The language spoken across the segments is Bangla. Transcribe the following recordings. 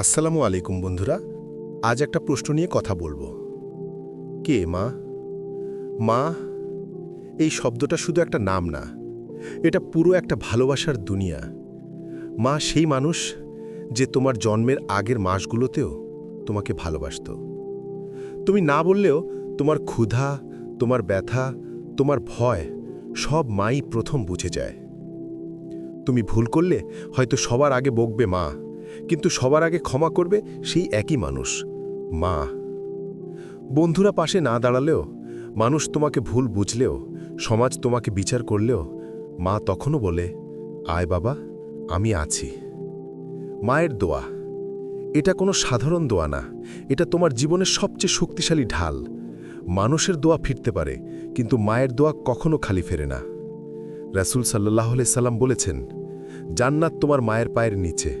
আসসালামু আলাইকুম বন্ধুরা, আজ একটা প্রশ্ন নিয়ে কথা বলব। কে মা? মা, এই শব্দটা শুধু একটা নাম না, এটা পুরো একটা ভালোবাসার দুনিয়া। মা সেই মানুষ যে তোমার জন্মের আগের মাসগুলোতেও তোমাকে ভালোবাসত। তুমি না বললেও তোমার ক্ষুধা, তোমার ব্যথা, তোমার ভয় সব মাই প্রথম বুঝে যায়। তুমি ভুল করলে হয়তো সবার আগে বকবে মা কিন্তু সবার আগে ক্ষমা করবে সেই একই মানুষ। মা, বন্ধুরা পাশে না দাঁড়ালেও, মানুষ তোমাকে ভুল বুঝলেও, সমাজ তোমাকে বিচার করলেও, মা তখনও বলে, আয় বাবা, আমি আছি। মায়ের দোয়া, এটা কোনো সাধারণ দোয়া না, এটা তোমার জীবনের সবচেয়ে শক্তিশালী ঢাল। মানুষের দোয়া ফিরতে পারে, কিন্তু মায়ের দোয়া কখনো খালি ফেরে না। রাসুল সাল্লাহ সাল্লাম বলেছেন, জান্নাত তোমার মায়ের পায়ের নিচে।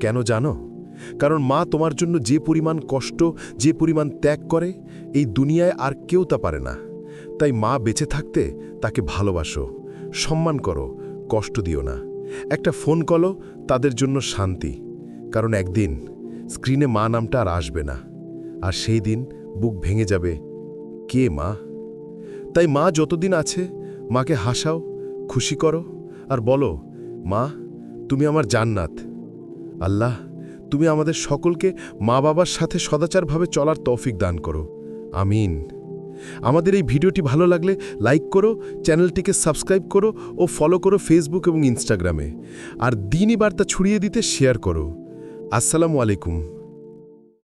কেন জানো? কারণ মা তোমার জন্য যে পরিমাণ কষ্ট, যে পরিমাণ ত্যাগ করে, এই দুনিয়ায় আর কেউ তা পারে না। তাই মা বেঁচে থাকতে তাকে ভালোবাসো, সম্মান করো, কষ্ট দিও না। একটা ফোন কলো তাদের জন্য শান্তি। কারণ একদিন স্ক্রিনে মা নামটা আর আসবে না। আর সেই দিন বুক ভেঙে যাবে, কে মা? তাই মা যতদিন আছে, মাকে হাসাও, খুশি করো, আর বলো, মা, তুমি আমার জান্নাত। আল্লাহ, তুমি আমাদের সকলকে মা বাবার সাথে সদাচারভাবে চলার তৌফিক দান করো। আমিন। আমাদের এই ভিডিওটি ভালো লাগলে লাইক করো, চ্যানেলটিকে সাবস্ক্রাইব করো ও ফলো করো ফেসবুক এবং ইনস্টাগ্রামে আর দিনই বার্তা ছড়িয়ে দিতে শেয়ার করো। আসসালামু আলাইকুম।